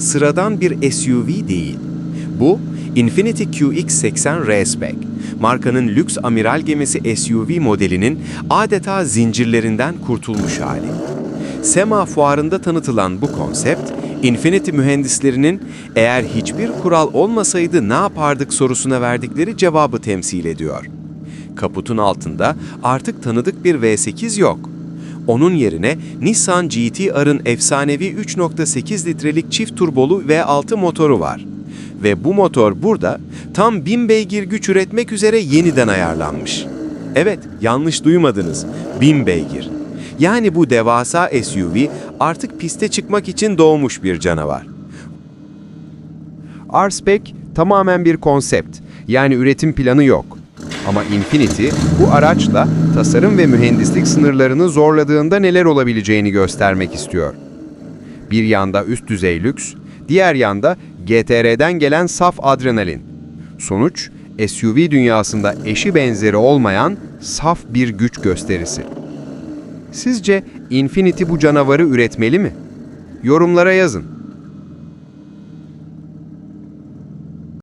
sıradan bir SUV değil. Bu, Infiniti QX80 Raceback, markanın lüks amiral gemisi SUV modelinin adeta zincirlerinden kurtulmuş hali. SEMA fuarında tanıtılan bu konsept, Infiniti mühendislerinin eğer hiçbir kural olmasaydı ne yapardık sorusuna verdikleri cevabı temsil ediyor. Kaputun altında artık tanıdık bir V8 yok. Onun yerine Nissan GT-R'ın efsanevi 3.8 litrelik çift turbolu V6 motoru var. Ve bu motor burada tam 1000 beygir güç üretmek üzere yeniden ayarlanmış. Evet, yanlış duymadınız. 1000 beygir. Yani bu devasa SUV artık piste çıkmak için doğmuş bir canavar. R-Spec tamamen bir konsept, yani üretim planı yok. Ama Infiniti bu araçla tasarım ve mühendislik sınırlarını zorladığında neler olabileceğini göstermek istiyor. Bir yanda üst düzey lüks, diğer yanda GTR'den gelen saf adrenalin. Sonuç, SUV dünyasında eşi benzeri olmayan saf bir güç gösterisi. Sizce Infiniti bu canavarı üretmeli mi? Yorumlara yazın.